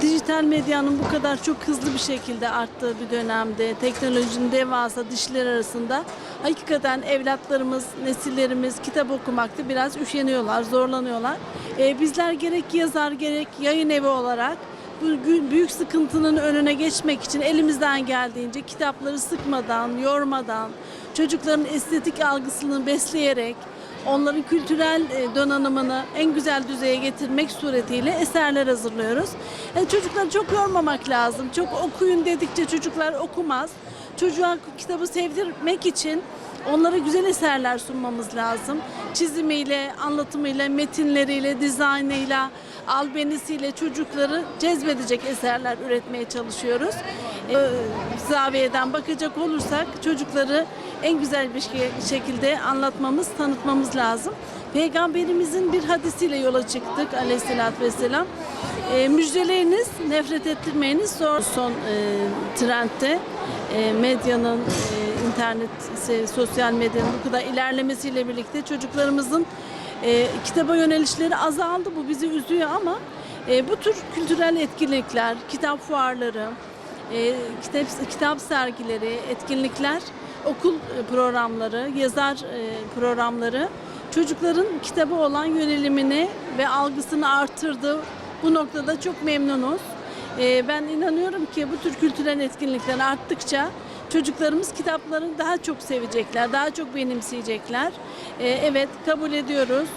dijital medyanın bu kadar çok hızlı bir şekilde arttığı bir dönemde teknolojinin devasa dişler arasında hakikaten evlatlarımız, nesillerimiz kitap okumakta biraz üşeniyorlar, zorlanıyorlar. Ee, bizler gerek yazar gerek yayın evi olarak bu büyük sıkıntının önüne geçmek için elimizden geldiğince kitapları sıkmadan, yormadan, çocukların estetik algısını besleyerek onların kültürel e, donanımını en güzel düzeye getirmek suretiyle eserler hazırlıyoruz. E, çocukları çok yormamak lazım. Çok okuyun dedikçe çocuklar okumaz. Çocuğa kitabı sevdirmek için onlara güzel eserler sunmamız lazım. Çizimiyle, anlatımıyla, metinleriyle, dizaynıyla, albenisiyle çocukları cezbedecek eserler üretmeye çalışıyoruz. E, zaviyeden bakacak olursak çocukları en güzel bir şekilde anlatmamız, tanıtmamız lazım. Peygamberimizin bir hadisiyle yola çıktık aleyhissalatü vesselam. E, müjdeleyiniz, nefret ettirmeyiniz. Son, son e, trendte e, medyanın, e, internet, se- sosyal medyanın bu kadar ilerlemesiyle birlikte çocuklarımızın e, kitaba yönelişleri azaldı. Bu bizi üzüyor ama e, bu tür kültürel etkinlikler, kitap fuarları, e, kitap, kitap sergileri, etkinlikler, okul programları, yazar e, programları çocukların kitaba olan yönelimini ve algısını artırdı. Bu noktada çok memnunuz. E, ben inanıyorum ki bu tür kültürel etkinlikler arttıkça çocuklarımız kitapları daha çok sevecekler, daha çok benimseyecekler. E, evet kabul ediyoruz.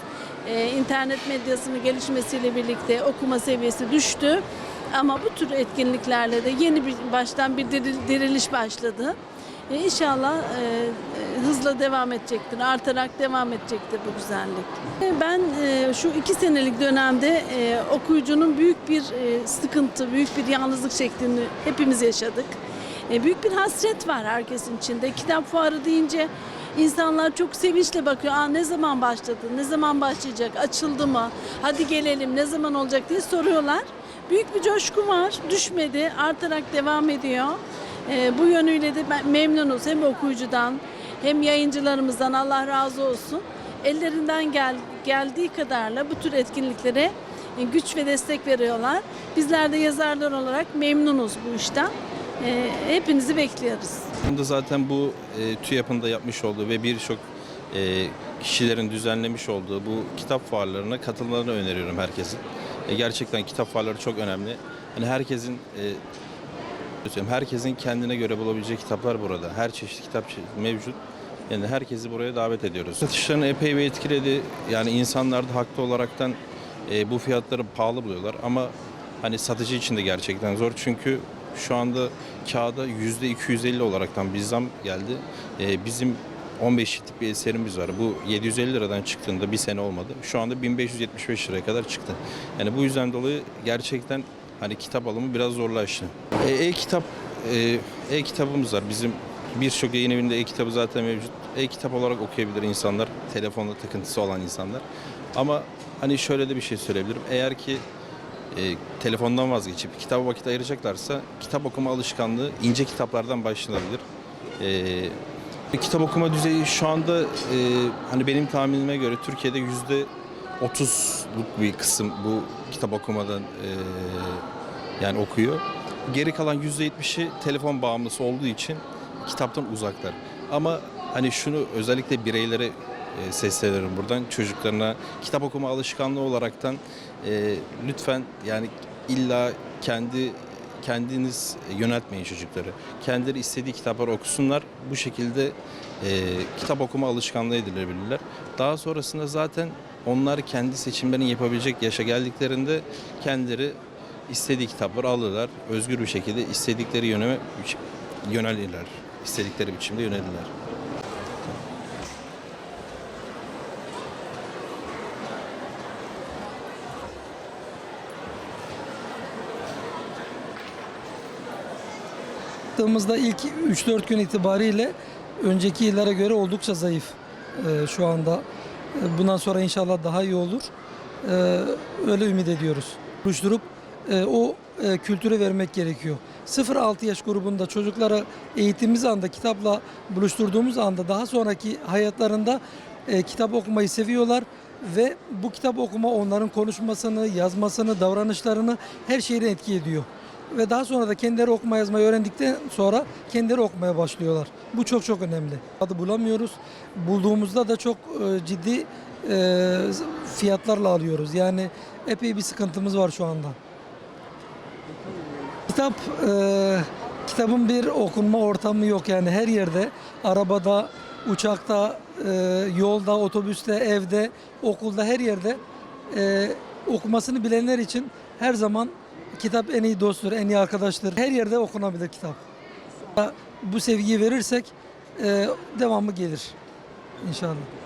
E, internet medyasının gelişmesiyle birlikte okuma seviyesi düştü. Ama bu tür etkinliklerle de yeni bir baştan bir diril- diriliş başladı. E, İnşallah e, e, hızla devam edecektir, artarak devam edecektir bu güzellik. E, Ben e, şu iki senelik dönemde e, okuyucunun büyük bir e, sıkıntı, büyük bir yalnızlık şeklini hepimiz yaşadık. E, büyük bir hasret var herkesin içinde. Kitap fuarı deyince insanlar çok sevinçle bakıyor. Aa, ne zaman başladı, ne zaman başlayacak, açıldı mı, hadi gelelim, ne zaman olacak diye soruyorlar. Büyük bir coşku var, düşmedi, artarak devam ediyor. Ee, bu yönüyle de ben memnunuz hem okuyucudan hem yayıncılarımızdan Allah razı olsun. Ellerinden gel, geldiği kadarla bu tür etkinliklere e, güç ve destek veriyorlar. Bizler de yazarlar olarak memnunuz bu işten. Ee, hepinizi bekliyoruz. Bunda zaten bu e, TÜYAP'ın da yapmış olduğu ve birçok e, kişilerin düzenlemiş olduğu bu kitap fuarlarına katılmalarını öneriyorum herkesin. E, gerçekten kitap fuarları çok önemli. Hani herkesin e, herkesin kendine göre bulabileceği kitaplar burada. Her çeşit kitap mevcut. Yani herkesi buraya davet ediyoruz. Satışlarını epey bir etkiledi. Yani insanlar da haklı olaraktan e, bu fiyatları pahalı buluyorlar ama hani satıcı için de gerçekten zor çünkü şu anda kağıda yüzde 250 olaraktan bir zam geldi. E, bizim 15 ciltlik bir eserimiz var. Bu 750 liradan çıktığında bir sene olmadı. Şu anda 1575 liraya kadar çıktı. Yani bu yüzden dolayı gerçekten hani kitap alımı biraz zorlaştı. E, E-kitap e, e-kitabımız var. Bizim birçok yayın evinde e-kitabı zaten mevcut. E-kitap olarak okuyabilir insanlar. Telefonla takıntısı olan insanlar. Ama hani şöyle de bir şey söyleyebilirim. Eğer ki e, telefondan vazgeçip kitaba vakit ayıracaklarsa kitap okuma alışkanlığı ince kitaplardan başlanabilir. E, kitap okuma düzeyi şu anda e, hani benim tahminime göre Türkiye'de yüzde 30'luk bir kısım bu kitap okumadan e, yani okuyor. Geri kalan yüzde 70'i telefon bağımlısı olduğu için kitaptan uzaklar. Ama hani şunu özellikle bireylere e, sesleniyorum buradan çocuklarına kitap okuma alışkanlığı olaraktan e, lütfen yani illa kendi kendiniz yöneltmeyin çocukları. Kendileri istediği kitapları okusunlar. Bu şekilde e, kitap okuma alışkanlığı edilebilirler. Daha sonrasında zaten onlar kendi seçimlerini yapabilecek yaşa geldiklerinde kendileri istediği kitapları alırlar. Özgür bir şekilde istedikleri yöne yönelirler. İstedikleri biçimde yönelirler. Baktığımızda ilk 3-4 gün itibariyle önceki yıllara göre oldukça zayıf e, şu anda. E, bundan sonra inşallah daha iyi olur. E, öyle ümit ediyoruz. Buluşturup e, o e, kültürü vermek gerekiyor. 0-6 yaş grubunda çocuklara eğitimimiz anda kitapla buluşturduğumuz anda daha sonraki hayatlarında e, kitap okumayı seviyorlar ve bu kitap okuma onların konuşmasını, yazmasını, davranışlarını her şeyden etki ediyor. Ve daha sonra da kendileri okuma yazmayı öğrendikten sonra kendileri okumaya başlıyorlar. Bu çok çok önemli. Adı bulamıyoruz. Bulduğumuzda da çok e, ciddi e, fiyatlarla alıyoruz. Yani epey bir sıkıntımız var şu anda. Kitap e, kitabın bir okunma ortamı yok yani her yerde arabada, uçakta, yolda, otobüste, evde, okulda her yerde okumasını bilenler için her zaman kitap en iyi dosttur, en iyi arkadaştır. Her yerde okunabilir kitap. Bu sevgiyi verirsek e, devamı gelir inşallah.